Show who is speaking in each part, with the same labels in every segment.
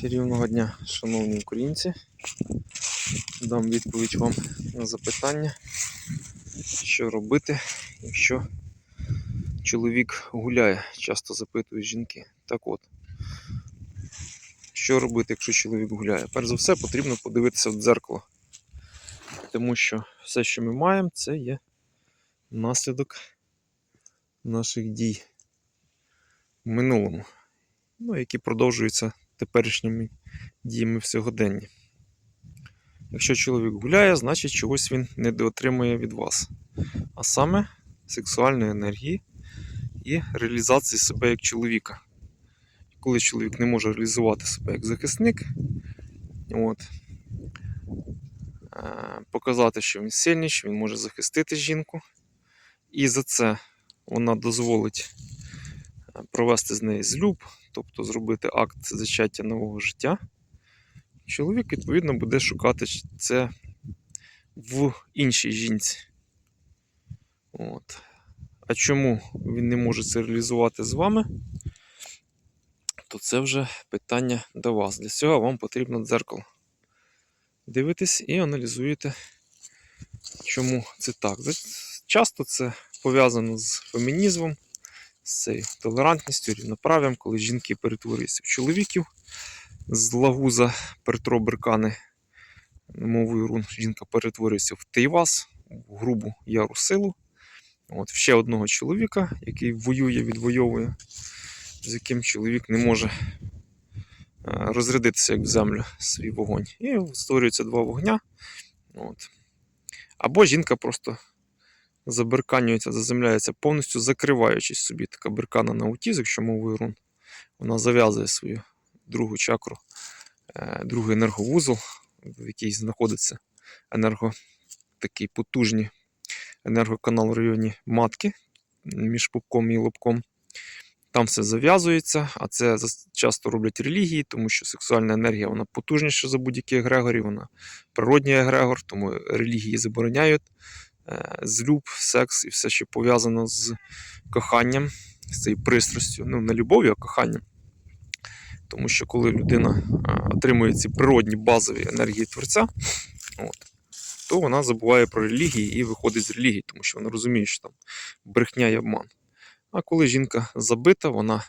Speaker 1: Чарівного дня, шановні українці. Дам відповідь вам на запитання, що робити, якщо чоловік гуляє, часто запитують жінки. Так от, що робити, якщо чоловік гуляє? Перш за все, потрібно подивитися в дзеркало. Тому що все, що ми маємо, це є наслідок наших дій в минулому, ну, які продовжуються теперішніми діями в сьогоденні. Якщо чоловік гуляє, значить чогось він недоотримує від вас. А саме сексуальної енергії і реалізації себе як чоловіка. Коли чоловік не може реалізувати себе як захисник, от, е, показати, що він сильний, що він може захистити жінку. І за це вона дозволить е, провести з неї злюб, тобто зробити акт зачаття нового життя, чоловік, відповідно, буде шукати це в іншій жінці. От. А чому він не може це реалізувати з вами? То це вже питання до вас. Для цього вам потрібно дзеркало. Дивитесь і аналізуєте, чому це так. Часто це пов'язано з фемінізмом, з цією толерантністю, рівноправ'ям, коли жінки перетворюються в чоловіків. З лагуза Петро Беркани мовою рун жінка перетворюється в Тейвас, в грубу яру силу. От, ще одного чоловіка, який воює, відвоює, з яким чоловік не може е, розрядитися як в землю свій вогонь. І створюються два вогня. От. Або жінка просто заберканюється, заземляється, повністю закриваючись собі. Така беркана на аутіз, якщо мовою рун, вона зав'язує свою другу чакру, е, другий енерговузол, в якій знаходиться енерго, такий потужний енергоканал в районі матки між пупком і лобком. Там все зав'язується, а це часто роблять релігії, тому що сексуальна енергія вона потужніша за будь-які егрегорі, вона природній егрегор, тому релігії забороняють злюб, секс і все, що пов'язано з коханням, з цією пристрастю. Ну, не любов'ю, а коханням. Тому що коли людина отримує ці природні базові енергії творця, от, то вона забуває про релігії і виходить з релігії, тому що вона розуміє, що там брехня і обман. А коли жінка забита, вона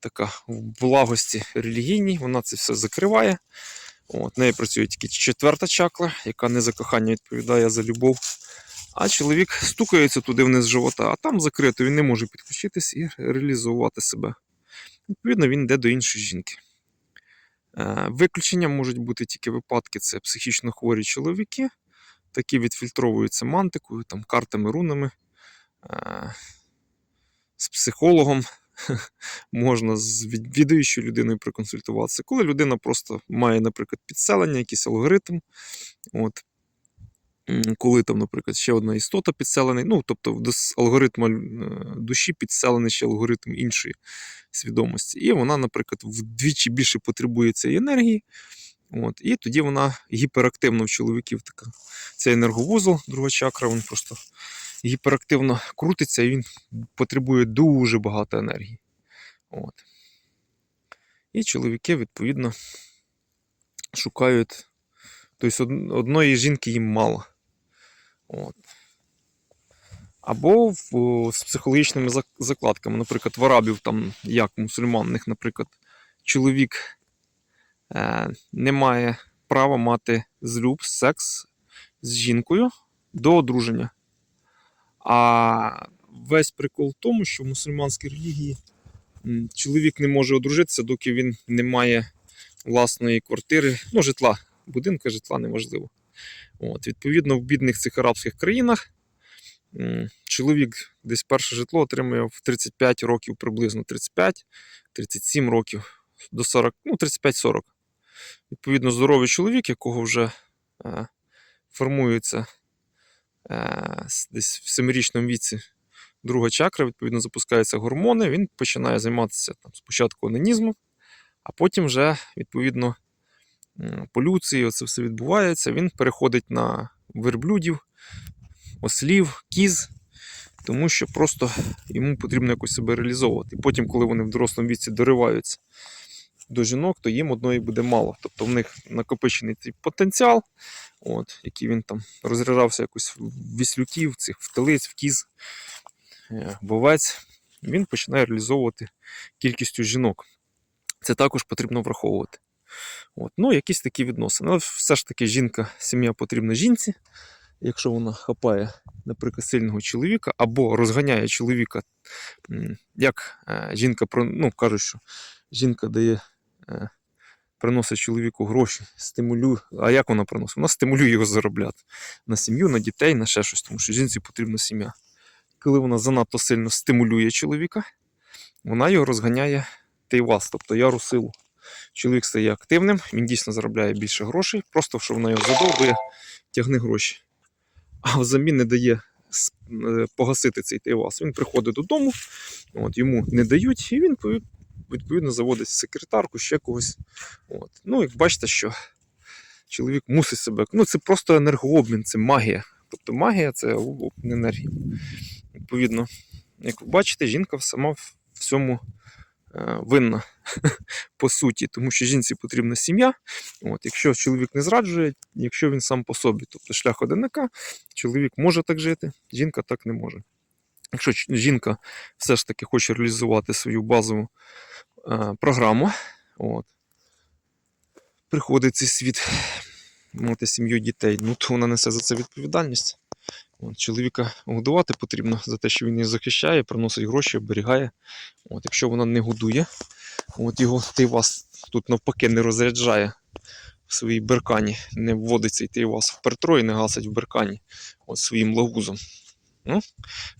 Speaker 1: така в благості релігійній, вона це все закриває. От, в неї працює тільки четверта чакра, яка не за кохання відповідає за любов. А чоловік стукається туди вниз живота, а там закрито, він не може підключитись і реалізувати себе. Відповідно, він йде до іншої жінки. Е, Виключенням можуть бути тільки випадки: це психічно хворі чоловіки, такі відфільтровуються мантикою, там, картами, рунами, е, з психологом. Можна з від- відаючою людиною проконсультуватися. Коли людина просто має, наприклад, підселення, якийсь алгоритм. От, коли там, наприклад, ще одна істота підселений, ну, тобто до алгоритму е, душі підселений ще алгоритм іншої свідомості. І вона, наприклад, вдвічі більше потребує цієї енергії. От, і тоді вона гіперактивна в чоловіків така. Це енерговузол, друга чакра, він просто гіперактивно крутиться і він потребує дуже багато енергії. От. І чоловіки, відповідно, шукають. Тобто одної жінки їм мало. От. Або в, з психологічними закладками. Наприклад, в арабів, там, як мусульман, в наприклад, чоловік е, не має права мати злюб, секс з жінкою до одруження. А весь прикол в тому, що в мусульманській релігії чоловік не може одружитися, доки він не має власної квартири, ну, житла, будинка, житла неможливо. От, відповідно, в бідних цих арабських країнах чоловік десь перше житло отримує в 35 років, приблизно 35-37 років до 40, ну 35-40. Відповідно, здоровий чоловік, якого вже е, формується е, десь в семирічному віці друга чакра, відповідно, запускаються гормони, він починає займатися там, спочатку онанізмом, а потім вже, відповідно, м, полюцією, це все відбувається. Він переходить на верблюдів, ослів, кіз, тому що просто йому потрібно якось себе реалізовувати. І потім, коли вони в дорослому віці дориваються до жінок, то їм одної буде мало. Тобто в них накопичений цей потенціал, от, який він там розряджався якось в віслюків, цих в телиць, в кіз, е, в овець. Він починає реалізовувати кількістю жінок. Це також потрібно враховувати. От. Ну, якісь такі відносини. Але все ж таки жінка, сім'я потрібна жінці. Якщо вона хапає, наприклад, сильного чоловіка або розганяє чоловіка, як е, жінка ну, кажуть, що жінка дає, е, приносить чоловіку гроші, стимулює. А як вона приносить? Вона стимулює його заробляти на сім'ю, на дітей, на ще щось, тому що жінці потрібна сім'я. Коли вона занадто сильно стимулює чоловіка, вона його розганяє тейвас, тобто яру силу. Чоловік стає активним, він дійсно заробляє більше грошей, просто що вона його задовбує, тягне гроші. А взамін не дає е, погасити цей тейвас. Він приходить додому, от, йому не дають, і він пові- відповідно заводить секретарку, ще когось. От. Ну, як бачите, що чоловік мусить себе. Ну, це просто енергообмін, це магія. Тобто магія це обмін енергії. Відповідно, як ви бачите, жінка сама в всьому е, винна по суті, тому що жінці потрібна сім'я. От, якщо чоловік не зраджує, якщо він сам по собі, тобто шлях одиника, чоловік може так жити, жінка так не може. Якщо жінка все ж таки хоче реалізувати свою базову е, програму, от, приходить цей світ, мати сім'ю дітей, ну то вона несе за це відповідальність. От, чоловіка годувати потрібно за те, що він її захищає, приносить гроші, оберігає. От, якщо вона не годує, от його тейвас тут навпаки не розряджає в своїй беркані, не вводить цей тейвас в пертро і не гасить в беркані от своїм лагузом. Ну,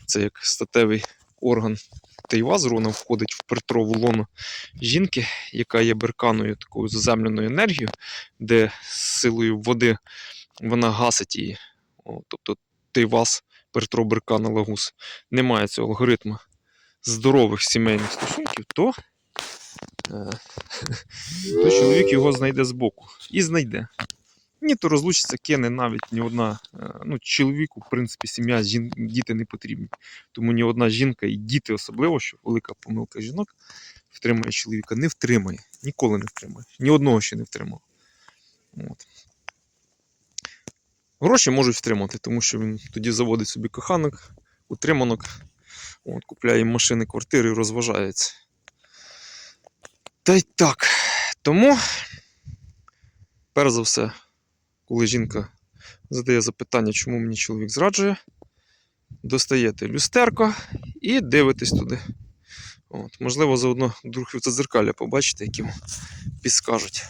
Speaker 1: це як статевий орган тейвазу, вона входить в пертрову лоно жінки, яка є берканою такою заземленою енергією, де силою води вона гасить її. Тобто тейвас, беркана, лагуз. Немає цього алгоритму здорових сімейних стосунків, то, е, то чоловік його знайде збоку. І знайде. Ні, то розлучиться, кине навіть ні одна. е, Ну, чоловіку, в принципі, сім'я, діти не потрібні. Тому ні одна жінка і діти особливо, що велика помилка жінок, втримає чоловіка, не втримає. Ніколи не втримає. Ні одного ще не втримав. От. Гроші можуть втримати, тому що він тоді заводить собі коханок, утриманок, от, купляє машини, квартири розважається. Та й так. Тому, перш за все, коли жінка задає запитання, чому мені чоловік зраджує, достаєте люстерко і дивитесь туди. От, можливо, заодно друг дзеркаля побачите, які вам підскажуть,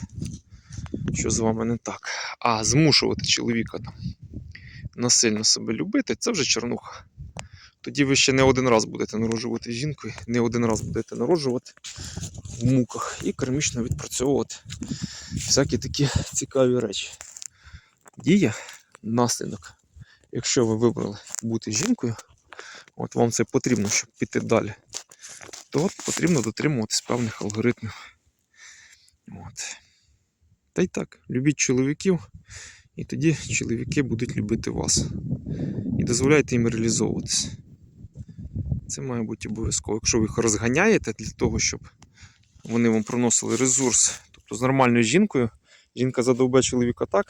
Speaker 1: що з вами не так. А змушувати чоловіка там насильно себе любити, це вже чернуха. Тоді ви ще не один раз будете народжувати жінкою, не один раз будете народжувати в муках і кармічно відпрацьовувати всякі такі цікаві речі. Дія, наслідок. Якщо ви вибрали бути жінкою, от вам це потрібно, щоб піти далі, то потрібно дотримуватись певних алгоритмів. От. Та й так, любіть чоловіків, і тоді чоловіки будуть любити вас. І дозволяйте їм реалізовуватися. Це має бути обов'язково. Якщо ви їх розганяєте для того, щоб вони вам приносили ресурс, тобто з нормальною жінкою, жінка задовбе чоловіка так,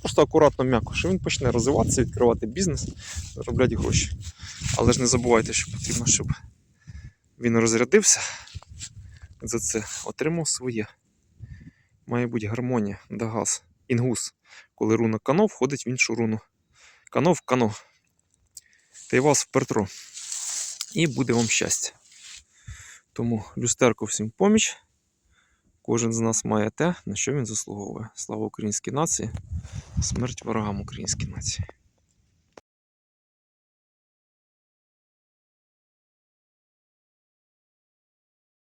Speaker 1: просто акуратно м'яко, що він почне розвиватися, відкривати бізнес, заробляти гроші. Але ж не забувайте, що потрібно, щоб він розрядився за це, отримав своє. Має бути гармонія, дагас, інгус. Коли руна кано входить в іншу руну. Кано в кано. Вас в пертро. І буде вам щастя. Тому люстерко всім поміч. Кожен з нас має те, на що він заслуговує. Слава українській нації, смерть ворогам українській нації.